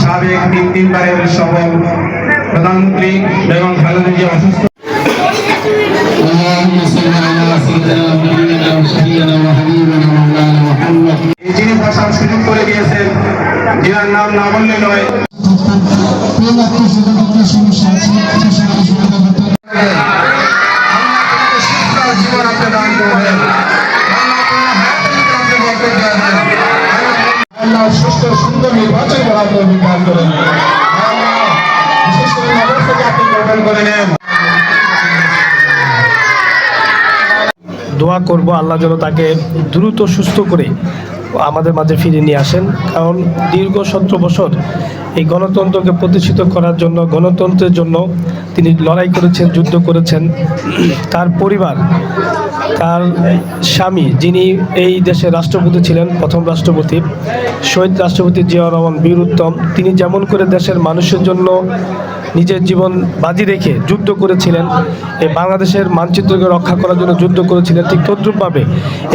সাবেক তিন তিনবারের সফল প্রধানমন্ত্রী বেগম খালেদা জিয়া অসুস্থ। করে দিয়েছেন যার নাম না বললে নয়। আল্লাহ সুস্থ সুন্দর নির্বাচন করার তৌফিক দান করে দোয়া করব আল্লাহ যেন তাকে দ্রুত সুস্থ করে আমাদের মাঝে ফিরে নিয়ে আসেন। কারণ দীর্ঘ সতেরো বছর এই গণতন্ত্রকে প্রতিষ্ঠিত করার জন্য, গণতন্ত্রের জন্য তিনি লড়াই করেছেন, যুদ্ধ করেছেন। তার পরিবার তার স্বামী যিনি এই দেশের রাষ্ট্রপতি ছিলেন, প্রথম রাষ্ট্রপতি, শহীদ রাষ্ট্রপতি জিয়াউর রহমান বীর উত্তম, তিনি যেমন করে দেশের মানুষের জন্য নিজের জীবন বাজি রেখে যুদ্ধ করেছিলেন এই বাংলাদেশের মানচিত্রকে রক্ষা করার জন্য যুদ্ধ করেছিলেন, ঠিক তদ্রূপভাবে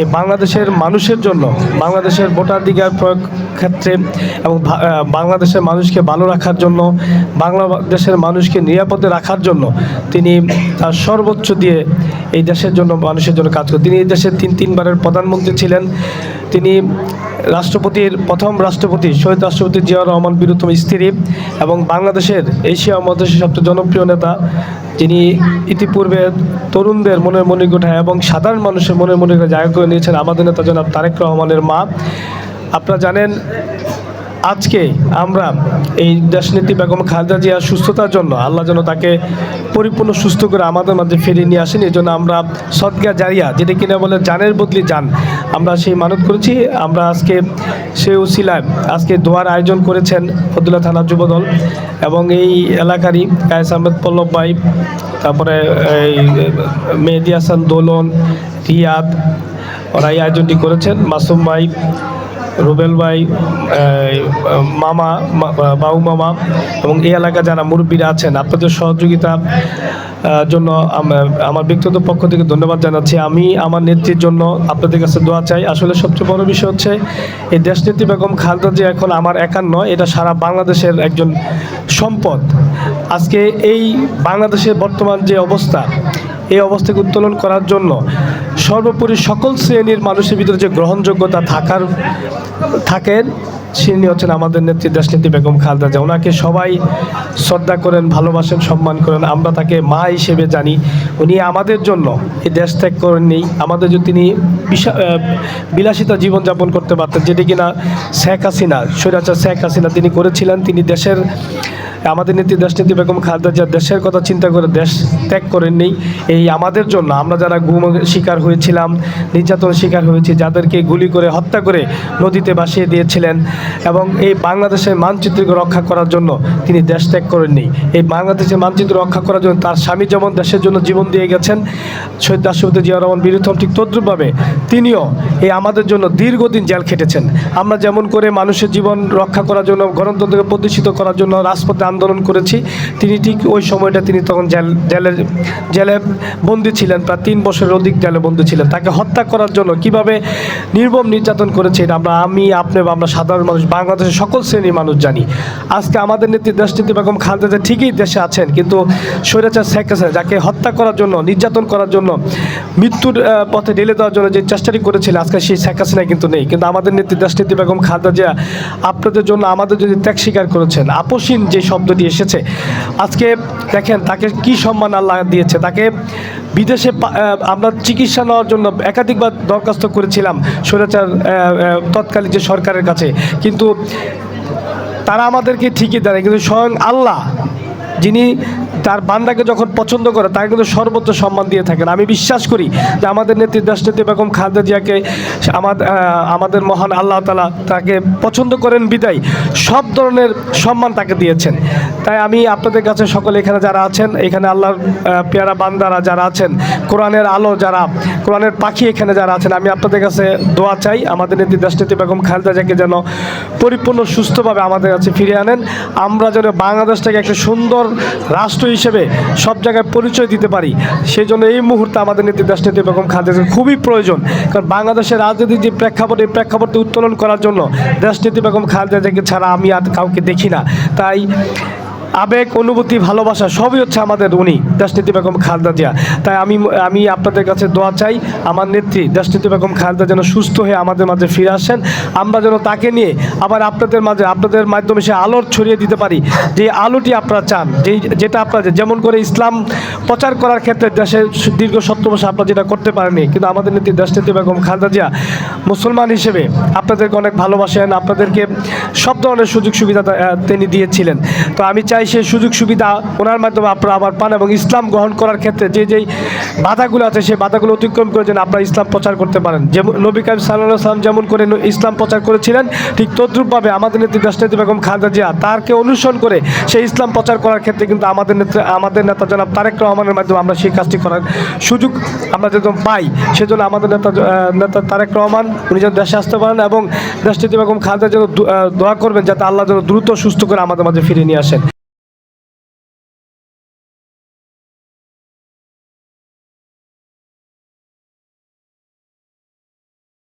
এই বাংলাদেশের মানুষের জন্য, বাংলাদেশের ভোটাধিকার প্রয়োগ ক্ষেত্রে এবং বাংলাদেশের মানুষকে ভালো রাখার জন্য, বাংলাদেশের মানুষকে নিরাপদে রাখার জন্য তিনি তার সর্বোচ্চ দিয়ে এই দেশের জন্য মানুষের জন্য কাজ করেন। তিনি এই দেশের তিন তিনবারের প্রধানমন্ত্রী ছিলেন। তিনি রাষ্ট্রপতির প্রথম রাষ্ট্রপতি, শহীদ রাষ্ট্রপতি জিয়াউর রহমান বীরুত্তম স্ত্রী এবং বাংলাদেশের এশিয়া মহাদেশের সবচেয়ে জনপ্রিয় নেতা। যিনি ইতিপূর্বে তরুণদের মনের মনিকোঠায় এবং সাধারণ মানুষের মনের মনিকোঠায় জায়গা করে নিয়েছেন আমাদের নেতা জনাব তারেক রহমানের মা। আপনারা জানেন আজকে আমরা এই দেশনীতি বেগম খালেদা জিয়ার সুস্থতার জন্য আল্লাহ যেন তাকে পরিপূর্ণ সুস্থ করে আমাদের মাঝে ফিরিয়ে নিয়ে আসেন। এই জন্য আমরা সদগা জারিয়া, যেটা কিনা বলে জানের বদলি যান, আমরা সেই মানত করেছি। আমরা আজকে সেই উসিলায় আজকে দোয়ার আয়োজন করেছেন ফতুল্লা থানা যুবদল এবং এই এলাকারই কায়েস আহমেদ পল্লব ভাই, তারপরে এই মেহেদি হাসান দোলন, রিয়াদ, ওরা এই আয়োজনটি করেছেন। মাসুম ভাই রুবেল ভাই মামা বাবু মামা এবং এই এলাকা যারা মুরব্বীরা আছেন, আপনাদের সহযোগিতা জন্য আমার ব্যক্তিগত পক্ষ থেকে ধন্যবাদ জানাচ্ছি। আমি আমার নেত্রীর জন্য আপনাদের কাছে দোয়া চাই। আসলে সবচেয়ে বড় বিষয় হচ্ছে, এই দেশনেত্রী বেগম খালেদা যে এখন আমার একার নয় এটা সারা বাংলাদেশের একজন সম্পদ। আজকে এই বাংলাদেশের বর্তমান যে অবস্থা, এই অবস্থাকে উত্তোলন করার জন্য সর্বোপরি সকল শ্রেণির মানুষের ভিতরে যে গ্রহণযোগ্যতা থাকার, থাকেন তিনি হচ্ছেন আমাদের নেত্রী দেশনেত্রী বেগম খালদা জিয়া। ওনাকে সবাই শ্রদ্ধা করেন, ভালোবাসেন, সম্মান করেন। আমরা তাকে মা হিসেবে জানি। উনি আমাদের জন্য এই দেশ ত্যাগ করেননি। আমাদের যদি তিনি বিলাসিতা জীবনযাপন করতে পারতেন, যেটি কিনা শেখ হাসিনা, স্বৈরাচার শেখ হাসিনা তিনি করেছিলেন। তিনি দেশের আমাদের নীতি দেশনীতি বেগম খালেদা জিয়া দেশের কথা চিন্তা করে দেশ ত্যাগ করেননি এই আমাদের জন্য আমরা যারা গুম শিকার হয়েছিলাম, নির্যাতন শিকার হয়েছি, যাদেরকে গুলি করে হত্যা করে নদীতে ভাসিয়ে দিয়েছিলেন এবং এই বাংলাদেশের মানচিত্রকে রক্ষা করার জন্য তিনি দেশ ত্যাগ করেননি এই বাংলাদেশের মানচিত্র রক্ষা করার জন্য তার স্বামী যেমন দেশের জন্য জীবন দিয়ে গেছেন, শহীদ রাষ্ট্রপতি জিয়া রহমান বীরুত্তম ঠিক তদ্রুপভাবে তিনিও এই আমাদের জন্য দীর্ঘদিন জেল খেটেছেন। আমরা যেমন করে মানুষের জীবন রক্ষা করার জন্য গণতন্ত্রকে প্রতিষ্ঠিত করার জন্য রাজপথে আন্দোলন করেছি। তিনি ঠিক ওই সময়টা তিনি তখন জেল জেলে জেলে বন্দী ছিলেন, প্রায় তিন বছরের অধিক জেলে বন্দী ছিলেন। তাকে হত্যা করার জন্য কীভাবে নির্মম নির্যাতন করেছে এটা আমরা, আমি, আপনি বা আমরা সাধারণ মানুষ, বাংলাদেশের সকল শ্রেণির মানুষ জানি। আজকে আমাদের নেত্রী দেশনীতি বেগম খালেদা ঠিকই দেশে আছেন, কিন্তু স্বৈরাচার শেখ হাসিনা, যাকে হত্যা করার জন্য, নির্যাতন করার জন্য মৃত্যুর পথে ঢেলে দেওয়ার জন্য যে চেষ্টাটি করেছিল, আজকে সেই শেখ হাসিনা কিন্তু নেই। কিন্তু আমাদের নেত্রী দেশনীতি বেগম খালেদা জিয়া আপনাদের জন্য আমাদের যদি ত্যাগ স্বীকার করেছেন আপসীন যে শব্দটি এসেছে, আজকে দেখেন তাকে কি সম্মান আল্লাহ দিয়েছে, তাকে বিদেশে আমরা চিকিৎসা নেওয়ার জন্য একাধিকবার দরখাস্ত করেছিলাম স্বৈরাচার তৎকালীন যে সরকারের কাছে। কিন্তু তারা আমাদেরকে ঠিকই দেয় কিন্তু স্বয়ং আল্লাহ, যিনি তার বান্দাকে যখন পছন্দ করে তাকে কিন্তু সর্বোচ্চ সম্মান দিয়ে থাকেন। আমি বিশ্বাস করি যে আমাদের নেত্রী দেশনেত্রী বেগম খালেদা জিয়াকে আমাদের আমাদের মহান আল্লাহ তালা তাকে পছন্দ করেন বিদায়, সব ধরনের সম্মান তাকে দিয়েছেন। তাই আমি আপনাদের কাছে সকলে এখানে যারা আছেন, এখানে আল্লাহর পেয়ারা বান্দারা যারা আছেন, কোরআনের আলো যারা, কোরআনের পাখি এখানে যারা আছেন, আমি আপনাদের কাছে দোয়া চাই, আমাদের নেত্রী দেশনেত্রী বেগম খালেদা জিয়াকে যেন পরিপূর্ণ সুস্থভাবে আমাদের কাছে ফিরিয়ে আনেন। আমরা যেন বাংলাদেশটাকে একটা সুন্দর রাষ্ট্র হিসেবে সব জায়গায় পরিচয় দিতে পারি। সেই জন্য এই মুহূর্তে আমাদের নেতৃত্ব বেগম খালেদা খুবই প্রয়োজন। কারণ বাংলাদেশের রাজনীতির যে প্রেক্ষাপট, এই প্রেক্ষাপটে উত্তোলন করার জন্য দেশনেত্রী বেগম খালেদা ছাড়া আমি আর কাউকে দেখি না। তাই আবেগ, অনুভূতি, ভালোবাসা সবই হচ্ছে আমাদের উনি দেশনীতি বেগম খালদা জিয়া। তাই আমি আমি আপনাদের কাছে দোয়া চাই, আমার নেত্রী দেশনীতি বেগম খালদা যেন সুস্থ হয়ে আমাদের মাঝে ফিরে আসেন। আমরা যেন তাকে নিয়ে আবার আপনাদের মাঝে, আপনাদের মাধ্যমে সে আলোর ছড়িয়ে দিতে পারি, যে আলোটি আপনারা চান যেই যেটা আপনারা যেমন করে ইসলাম প্রচার করার ক্ষেত্রে দেশের দীর্ঘ সত্তর আপনারা যেটা করতে পারেননি, কিন্তু আমাদের নেত্রী দেশনীতি বেগম খালদা জিয়া মুসলমান হিসেবে আপনাদেরকে অনেক ভালোবাসেন, আপনাদেরকে সব ধরনের সুযোগ সুবিধা তিনি দিয়েছিলেন। তো আমি চাই সেই সুযোগ সুবিধা ওনার মাধ্যমে আপনারা আবার পান এবং ইসলাম গ্রহণ করার ক্ষেত্রে যে যেই বাধাগুলো আছে, সেই বাধাগুলো অতিক্রম করে যেন আপনারা ইসলাম প্রচার করতে পারেন। যেমন নবী কাইম সাল্লাহ সাল্লাম যেমন করে ইসলাম প্রচার করেছিলেন, ঠিক তদ্রূপভাবে আমাদের নেত্রী দেশনেত্রী বেগম খালেদা জিয়া তারকে অনুসরণ করে সেই ইসলাম প্রচার করার ক্ষেত্রে কিন্তু আমাদের নেত্রী, আমাদের নেতা জনাব তারেক রহমানের মাধ্যমে আমরা সেই কাজটি করার সুযোগ আমরা যেরকম পাই, সেজন্য আমাদের নেতা নেতা তারেক রহমান, উনি যেন দেশে আসতে পারেন এবং দেশনেত্রী বেগম খালেদা যেন দোয়া করবেন যাতে আল্লাহ যেন দ্রুত সুস্থ করে আমাদের মাঝে ফিরিয়ে নিয়ে আসেন।